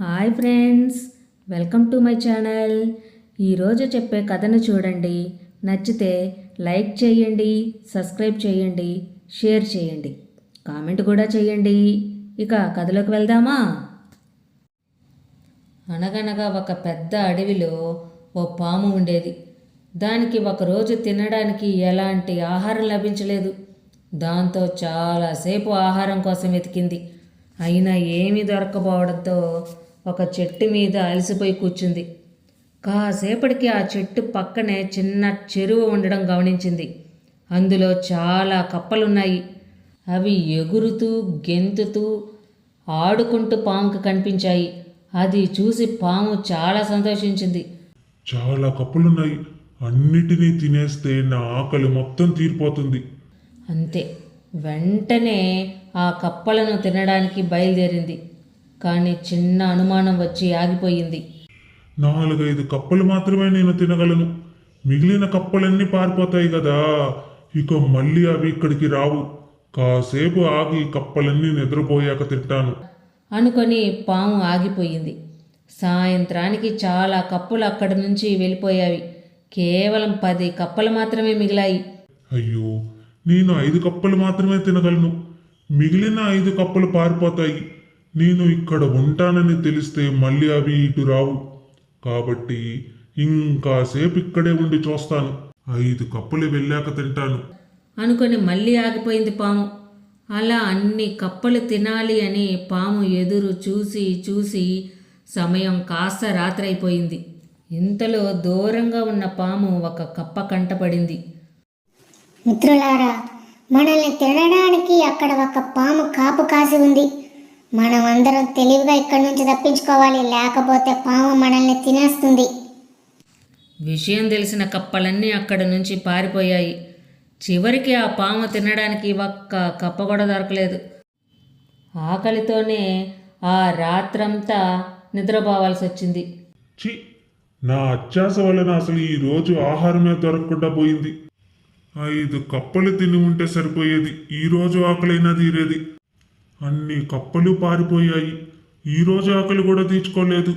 Hi friends welcome to my channel. ఈరోజు చెప్పే కథను చూడండి. నచ్చితే లైక్ చేయండి సబ్స్క్రైబ్ చేయండి షేర్ చేయండి. కామెంట్ కూడా చేయండి. ఇక కథలోకి వెళ్దామా? అనగనగా ఒక పెద్ద అడవిలో ఓ పాము ఉండేది. దానికి ఒకరోజు తినడానికి ఎలాంటి ఆహారం లభించలేదు. దాంతో చాలాసేపు ఆహారం కోసం వెతికింది. అయినా ఏమీ దొరకపోవడంతో ఒక చెట్టు మీద అలసిపోయి కూర్చుంది. కాసేపటికి ఆ చెట్టు పక్కనే చిన్న చెరువు ఉండడం గమనించింది. అందులో చాలా కప్పలున్నాయి. అవి ఎగురుతూ గెంతుతూ ఆడుకుంటూ పాముకు కనిపించాయి. అది చూసి పాము చాలా సంతోషించింది. చాలా కప్పులున్నాయి. అన్నిటినీ తినేస్తే నా ఆకలి మొత్తం తీరిపోతుంది. అంతే. వెంటనే ఆ కప్పలను తినడానికి బయలుదేరింది. కానీ చిన్న అనుమానం వచ్చి ఆగిపోయింది. నాలుగైదు కప్పలు మాత్రమే నేను తినగలను. మిగిలిన కప్పలన్నీ పారిపోతాయి కదా ఇక మళ్ళీ అవి ఇక్కడికి రావు. కాసేపు ఆగి కప్పలన్నీ నిద్రపోయాక తింటాను. అనుకొని పాము ఆగిపోయింది. సాయంత్రానికి చాలా కప్పులు అక్కడి నుంచి వెళ్ళిపోయావి కేవలం పది కప్పలు మాత్రమే మిగిలాయి. అయ్యో నేను ఐదు కప్పలు మాత్రమే తినగలను. మిగిలిన ఐదు కప్పలు పారిపోతాయి. నేను ఇక్కడ ఉంటానని తెలిస్తే మళ్ళీ అవి ఇటు రావు. కాబట్టి ఇంకాసేపు ఇక్కడే ఉండి చూస్తాను. ఐదు కప్పలు వెళ్ళాక తింటాను. అనుకొని మళ్ళీ ఆగిపోయింది పాము. అలా అన్ని కప్పలు తినాలి అని పాము ఎదురు చూసి చూసి సమయం కాస్త రాత్రైపోయింది. ఇంతలో దూరంగా ఉన్న పాము ఒక కప్ప కంటపడింది మిత్రులారా మనల్ని తినడానికి అక్కడ ఒక పాము కాపు కాసి ఉంది. మనం అందరం తెలివిగా ఇక్కడి నుంచి తప్పించుకోవాలి. లేకపోతే పాము మనల్ని తినేస్తుంది. విషయం తెలిసిన కప్పలన్నీ అక్కడి నుంచి పారిపోయాయి. చివరికి ఆ పాము తినడానికి ఒక్క కప్ప కూడా దొరకలేదు. ఆకలితోనే ఆ రాత్రంతా నిద్రపోవాల్సి వచ్చింది. చి నా అత్యాస వలన అసలు ఈ రోజు ఆహారమే దొరకకుండా పోయింది. ఐదు కప్పలు తిని ఉంటే సరిపోయేది. ఈ రోజు ఆకలైనా తీరేది. అన్ని కప్పలు పారిపోయాయి. ఈరోజు ఆకలి కూడా తీర్చుకోలేదు.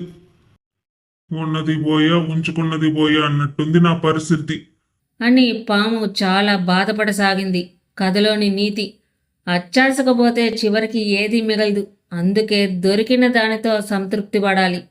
ఉన్నది పోయా ఉంచుకున్నది పోయా అన్నట్టుంది నా పరిస్థితి. అని పాము చాలా బాధపడసాగింది. కథలోని నీతి అచ్చాల్సకపోతే చివరికి ఏదీ మిగలదు. అందుకే దొరికిన దానితో సంతృప్తి పడాలి.